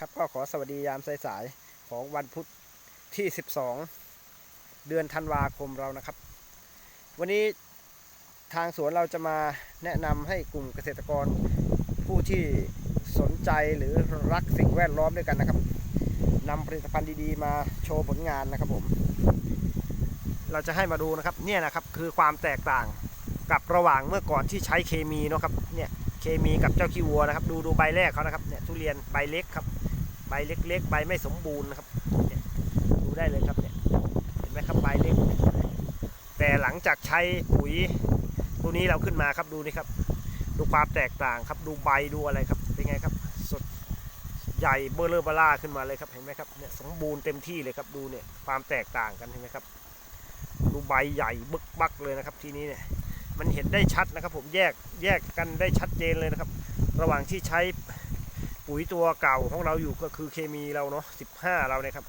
ครับก็ขอสวัสดียามสายๆของวันพุธที่ 12 เดือนธันวาคมเรานะครับ วันนี้ทางสวนเราจะมาแนะนำให้กลุ่มเกษตรกรผู้ที่สนใจหรือรักสิ่งแวดล้อมด้วยกันนะครับนำผลิตภัณฑ์ดีๆ มาโชว์ผลงานนะครับผม เราจะให้มาดูนะครับเนี่ยนะครับคือความแตกต่างกับระหว่างเมื่อก่อนที่ใช้เคมีเนาะครับเนี่ยเคมีกับเจ้าขี้วัวนะครับ ดูดูใบแรกเขานะครับเนี่ยทุเรียนใบเล็กครับ ใบเล็กๆ ใบไม่สมบูรณ์นะครับเนี่ยดูได้เลยครับเนี่ยเห็นไหมครับใบเล็ก แต่หลังจากใช้ปุ๋ยตัวนี้เราขึ้นมาครับดูนี่ครับ ดูความแตกต่างครับดูใบดูอะไรครับเป็นไงครับสดใหญ่เบอร์เลอร์เบล่าขึ้นมาเลยครับเห็นไหมครับเนี่ยสมบูรณ์เต็มที่เลยครับดูเนี่ยความแตกต่างกันเห็นไหมครับดูใบใหญ่บึกบักเลยนะครับ ทีนี้เนี่ยมันเห็นได้ชัดนะครับ ผมแยกแยกกันได้ชัดเจนเลยนะครับ ระหว่างที่ใช้ ปุ๋ยตัวเก่าของเราอยู่ก็คือเคมีเราเนาะ15เราเนี่ยครับ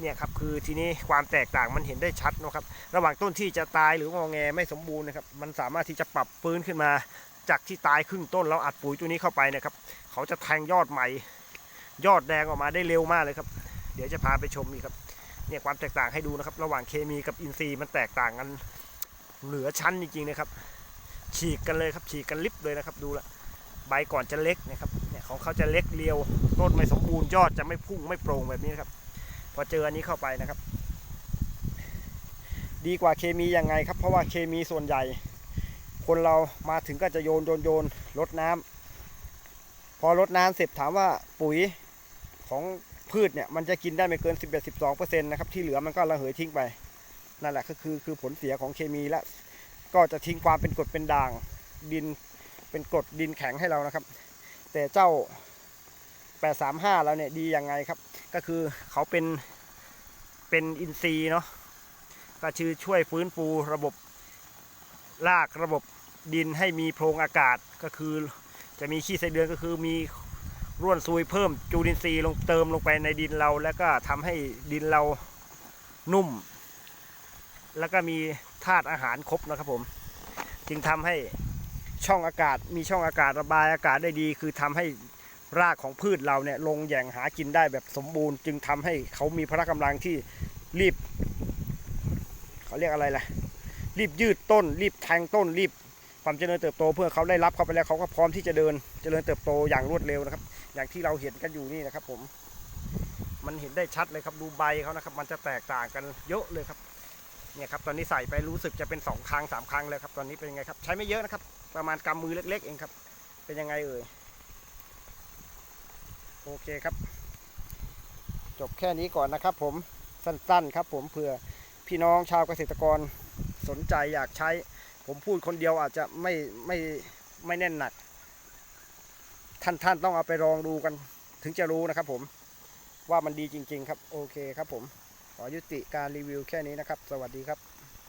เนี่ยครับคือทีนี้ความแตกต่างมันเห็นได้ชัดนะครับ ระหว่างต้นที่จะตายหรืองอแงไม่สมบูรณ์นะครับ มันสามารถที่จะปรับฟื้นขึ้นมา จากที่ตายครึ่งต้นเราอัดปุ๋ยตัวนี้เข้าไปนะครับ เขาจะแทงยอดใหม่ ยอดแดงออกมาได้เร็วมากเลยครับ เดี๋ยวจะพาไปชมอีกครับเนี่ยความแตกต่างให้ดูนะครับ ระหว่างเคมีกับอินทรีย์มันแตกต่างกันเหลือชั้นจริงๆนะครับ ฉีกกันเลยครับฉีกกันลิบเลยนะครับดูละ ใบก่อนจะเล็กนะครับเนี่ยของเขาจะเล็กเรียวต้นไม่สมบูรณ์ยอดจะไม่พุ่งไม่โปร่งแบบนี้นะครับ พอเจออันนี้เข้าไปนะครับ ดีกว่าเคมียังไงครับ เพราะว่าเคมีส่วนใหญ่ คนเรามาถึงก็จะโยนโยนโยนลดน้ำพอลดน้ำเสร็จถามว่าปุ๋ยของพืชเนี่ยมันจะกินได้ไม่เกิน 11-12%นะครับที่เหลือมันก็ระเหยทิ้งไปนั่นแหละก็คือคือผลเสียของเคมีและก็จะทิ้งความเป็นกรดเป็นด่างดิน เป็นกรดดินแข็งให้เรานะครับ แต่เจ้า 835เราเนี่ยดียังไงครับ ก็คือเขาเป็นเป็นอินทรีย์เนาะก็คือช่วยฟื้นฟูระบบรากระบบดินให้มีโพรงอากาศก็คือจะมีขี้ไสเดือนก็คือมีร่วนซุยเพิ่มจูลินทรีย์ลงเติมลงไปในดินเรา แล้วก็ทำให้ดินเรานุ่ม แล้วก็มีธาตุอาหารครบนะครับผม จึงทำให้ ช่องอากาศ มีช่องอากาศระบายอากาศได้ดี คือทำให้รากของพืชเราเนี่ยลงแหย่งหากินได้แบบสมบูรณ์ จึงทำให้เขามีพละกำลังที่รีบเขาเรียกอะไรล่ะ รีบยืดต้น รีบแทงต้น รีบความเจริญเติบโตเพื่อเขาได้รับเข้าไปแล้วเขาก็พร้อมที่จะเดินเจริญเติบโตอย่างรวดเร็วนะครับ อย่างที่เราเห็นกันอยู่นี่นะครับ ผม มันเห็นได้ชัดเลยครับดูใบเขานะครับ มันจะแตกต่างกันเยอะเลยครับเนี่ยครับตอนนี้ใส่ไปรู้สึกจะเป็นสองครั้งสามครั้งแล้วครับตอนนี้เป็นยังไงครับ ใช้ไม่เยอะนะครับ ประมาณกำมือเล็ก ๆ เองครับ เป็นยังไงเอ่ย โอเคครับ จบแค่นี้ก่อนนะครับผม สั้น ๆ ครับผมเผื่อพี่น้องชาวเกษตรกรสนใจอยากใช้ ผมพูดคนเดียวอาจจะไม่ไม่ไม่แน่นหนัก ท่านท่านต้องเอาไปลองดูกัน ถึงจะรู้นะครับผมว่ามันดีจริง ๆ ครับ โอเคครับผม ขอยุติการรีวิวแค่นี้นะครับ สวัสดีครับ